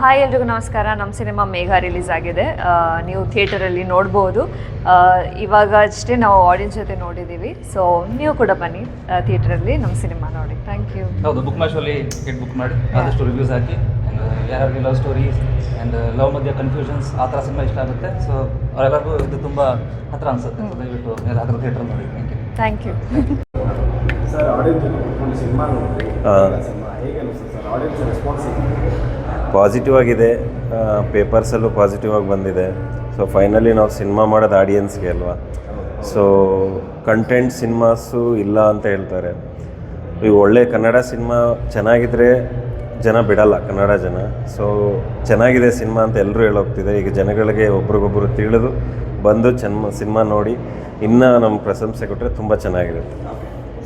Hi ಎಲ್ರಿಗೂ ನಮಸ್ಕಾರ. ನಮ್ಮ ಸಿನಿಮಾ ಮೇಘ ರಿಲೀಸ್ ಆಗಿದೆ. ನೀವು ಥಿಯೇಟರಲ್ಲಿ ನೋಡ್ಬೋದು. ಇವಾಗ ಅಷ್ಟೇ ನಾವು ಆಡಿಯನ್ಸ್ ಜೊತೆ ನೋಡಿದ್ದೀವಿ ಸೊ ನೀವು ಕೂಡ ಬನ್ನಿ ಥಿಯೇಟರಲ್ಲಿ ನಮ್ಮ ಸಿನಿಮಾ ನೋಡಿ. ಥ್ಯಾಂಕ್ ಯು ಹೌದು ಬುಕ್ ಮೈ ಶೋಲಿ ಟಿಕೆಟ್ ಬುಕ್ ಮಾಡಿ ಆದಷ್ಟು ರಿವ್ಯೂಸ್ ಹಾಕಿ ಯಾರ್ಯಾರಿಗೆ ಲವ್ ಸ್ಟೋರೀಸ್ ಆ್ಯಂಡ್ ಲವ್ ಮಧ್ಯ ಕನ್ಫ್ಯೂಷನ್ಸ್ ಆ ಥರ ಸಿನಿಮಾ ಇಷ್ಟ ಆಗುತ್ತೆ. ಸೊ ಅವರೆಲ್ಲರಿಗೂ ಇದು ತುಂಬ ಹತ್ರ ಅನಿಸುತ್ತೆ. ದಯವಿಟ್ಟು ಯಾರಾದರೂ ಥಿಯೇಟರ್ ನೋಡಿ. Thank you thank you sir audience cinema ನೋಡಿ ಹೇಗೆ ಸರ್ ಆಡಿಯನ್ಸ್ ರೆಸ್ಪಾನ್ಸ್ ಪಾಸಿಟಿವ್ ಆಗಿದೆ ಪೇಪರ್ಸಲ್ಲೂ ಪಾಸಿಟಿವ್ ಆಗಿ ಬಂದಿದೆ. ಸೊ ಫೈನಲಿ ನಾವು ಸಿನಿಮಾ ಮಾಡೋದು ಆಡಿಯನ್ಸ್ಗೆ ಅಲ್ವಾ? ಸೊ ಕಂಟೆಂಟ್ ಸಿನಿಮಾಸು ಇಲ್ಲ ಅಂತ ಹೇಳ್ತಾರೆ. ಈ ಒಳ್ಳೆ ಕನ್ನಡ ಸಿನಿಮಾ ಚೆನ್ನಾಗಿದ್ದರೆ ಜನ ಬಿಡಲ್ಲ ಕನ್ನಡ ಜನ. ಸೊ ಚೆನ್ನಾಗಿದೆ ಸಿನಿಮಾ ಅಂತ ಎಲ್ಲರೂ ಹೇಳೋಗ್ತಿದೆ. ಈಗ ಜನಗಳಿಗೆ ಒಬ್ರಿಗೊಬ್ಬರು ತಿಳಿದು ಬಂದು ಚೆನ್ ಸಿನಿಮಾ ನೋಡಿ ಇನ್ನೂ ನಮ್ಮ ಪ್ರಶಂಸೆ ಕೊಟ್ಟರೆ ತುಂಬ ಚೆನ್ನಾಗಿರುತ್ತೆ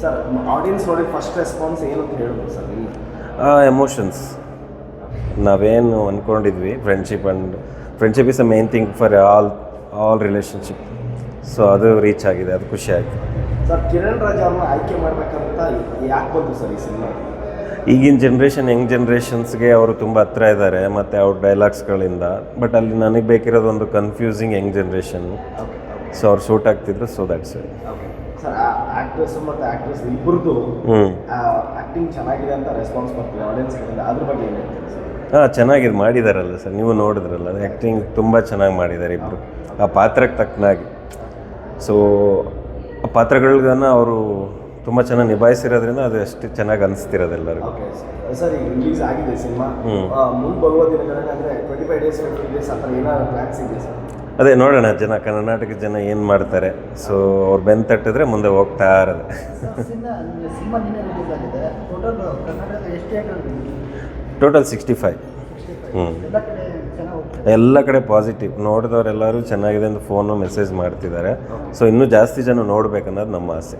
ಸರ್ ಆಡಿಯನ್ಸ್ ನೋಡಿ ಫಸ್ಟ್ ರೆಸ್ಪಾನ್ಸ್ ಏನು ಅಂತ ಹೇಳ್ಬೋದು ಸರ್ ಎಮೋಷನ್ಸ್ ನಾವೇನು ಅಂದ್ಕೊಂಡಿದ್ವಿ friendship and friendship is a main thing for all all relationship so ಅದು ರೀಚ್ ಆಗಿದೆ ಅದು ಖುಷಿ ಆಯಿತು. ಸರ್ ಕಿರಣ್ ರಾಜ್ ಅವ್ರನ್ನ ಆಯ್ಕೆ ಮಾಡ್ಬೇಕಂತ ಯಾಕೆ ಬಂತು ಸರ್ ಈ ಸಿನಿಮಾ? ಈಗಿನ ಜನ್ರೇಷನ್ ಯಂಗ್ ಜನ್ರೇಷನ್ಸ್ಗೆ ಅವರು ತುಂಬ ಹತ್ರ ಇದ್ದಾರೆ ಮತ್ತು ಅವ್ರ ಡೈಲಾಗ್ಸ್ಗಳಿಂದ ಬಟ್ ಅಲ್ಲಿ ನನಗೆ ಬೇಕಿರೋದು ಒಂದು ಕನ್ಫ್ಯೂಸಿಂಗ್ ಯಂಗ್ ಜನ್ರೇಷನ್ ಸೊ ಅವ್ರು ಶೂಟ್ ಆಗ್ತಿದ್ರು ಸೊ ದಟ್ಸ್ ಓಕೆ ಸರ್ ಮತ್ತು ಆ್ಯಕ್ಟಿಂಗ್ ಚೆನ್ನಾಗಿದೆ ಅಂತ ರೆಸ್ಪಾನ್ಸ್ ಬರ್ತಿದೆ ಆಡಿಯನ್ಸ್ ಅದ್ರ ಬಗ್ಗೆ ಏನು ಹೇಳ್ತೀರಿ ಸರ್? ಹಾಂ ಚೆನ್ನಾಗಿದೆ ಮಾಡಿದಾರಲ್ಲ ಸರ್ ನೀವು ನೋಡಿದ್ರಲ್ಲ ಆ್ಯಕ್ಟಿಂಗ್ ತುಂಬ ಚೆನ್ನಾಗಿ ಮಾಡಿದ್ದಾರೆ ಇಬ್ಬರು ಆ ಪಾತ್ರಕ್ಕೆ ತಕ್ಕನಾಗಿ. ಸೊ ಆ ಪಾತ್ರಗಳನ್ನ ಅವರು ತುಂಬ ಚೆನ್ನಾಗಿ ನಿಭಾಯಿಸಿರೋದ್ರಿಂದ ಅದು ಅಷ್ಟು ಚೆನ್ನಾಗಿ ಅನಿಸ್ತಿರೋದು ಎಲ್ಲರಿಗೂ. ಓಕೆ ಸರ್ ಈಗ ರಿಲೀಸ್ ಆಗಿದೆ ಸಿನಿಮಾ. ಹ್ಮ್. ಮುಂದೆ ಬರುವ ದಿನಗಳಲ್ಲಿ ಅಂದರೆ twenty five days twenty days ಆ ಥರ ಏನಾದ್ರು ಪ್ಲ್ಯಾನ್ಸ್ ಇದೆ ಸರ್? ಅದೇ ನೋಡೋಣ ಜನ ಕರ್ನಾಟಕದ ಜನ ಏನು ಮಾಡ್ತಾರೆ. ಸೊ ಅವ್ರು ಬೆನ್ ತಟ್ಟಿದ್ರೆ ಮುಂದೆ ಹೋಗ್ತಾ ಇರೋದು. ಟೋಟಲ್ ಸಿಕ್ಸ್ಟಿ ಫೈವ್ ಹ್ಞೂ ಎಲ್ಲ ಕಡೆ ಪಾಸಿಟಿವ್ ನೋಡಿದವರೆಲ್ಲರೂ ಚೆನ್ನಾಗಿದೆ ಅಂತ ಫೋನು ಮೆಸೇಜ್ ಮಾಡ್ತಿದ್ದಾರೆ. ಸೊ ಇನ್ನೂ ಜಾಸ್ತಿ ಜನ ನೋಡ್ಬೇಕನ್ನೋದು ನಮ್ಮ ಆಸೆ.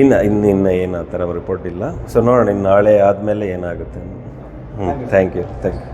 ಇನ್ನು ಇನ್ನು ಇನ್ನು ಏನು ಆ ಥರ ರಿಪೋರ್ಟ್ ಇಲ್ಲ. ಸೊ ನೋಡೋಣ ಇನ್ನು ನಾಳೆ ಆದಮೇಲೆ ಏನಾಗುತ್ತೆ ಹ್ಞೂ ಥ್ಯಾಂಕ್ ಯು ಥ್ಯಾಂಕ್ ಯು